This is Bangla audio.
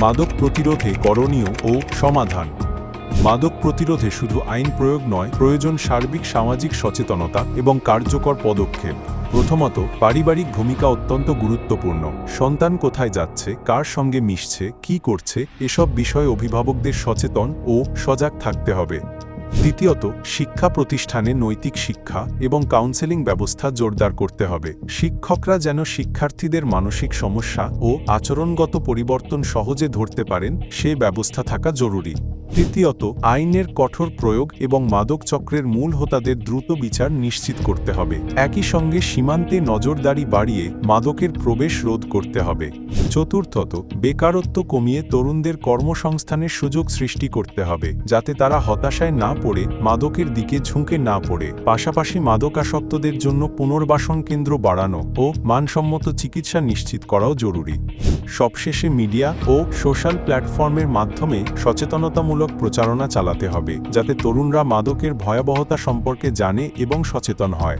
মাদক প্রতিরোধে করণীয় ও সমাধান। মাদক প্রতিরোধে শুধু আইন প্রয়োগ নয়, প্রয়োজন সার্বিক সামাজিক সচেতনতা এবং কার্যকর পদক্ষেপ। প্রথমত, পারিবারিক ভূমিকা অত্যন্ত গুরুত্বপূর্ণ। সন্তান কোথায় যাচ্ছে, কার সঙ্গে মিশছে, কি করছে, এসব বিষয়ে অভিভাবকদের সচেতন ও সজাগ থাকতে হবে। দ্বিতীয়ত, শিক্ষা প্রতিষ্ঠানে নৈতিক শিক্ষা এবং কাউন্সেলিং ব্যবস্থা জোরদার করতে হবে। শিক্ষকরা যেন শিক্ষার্থীদের মানসিক সমস্যা ও আচরণগত পরিবর্তন সহজে ধরতে পারেন, সে ব্যবস্থা থাকা জরুরি। তৃতীয়ত, আইনের কঠোর প্রয়োগ এবং মাদক চক্রের মূল হোতাদের দ্রুত বিচার নিশ্চিত করতে হবে। একই সঙ্গে সীমান্তে নজরদারি বাড়িয়ে মাদকের প্রবেশ রোধ করতে হবে। চতুর্থত, বেকারত্ব কমিয়ে তরুণদের কর্মসংস্থানের সুযোগ সৃষ্টি করতে হবে, যাতে তারা হতাশায় না পড়ে, মাদকের দিকে ঝুঁকে না পড়ে। পাশাপাশি মাদকাসক্তদের জন্য পুনর্বাসন কেন্দ্র বাড়ানো ও মানসম্মত চিকিৎসা নিশ্চিত করাও জরুরি। সবশেষে মিডিয়া ও সোশ্যাল প্ল্যাটফর্মের মাধ্যমে সচেতনতামূলক প্রচারণা চালাতে হবে, যাতে তরুণরা মাদকের ভয়াবহতা সম্পর্কে জানে এবং সচেতন হয়।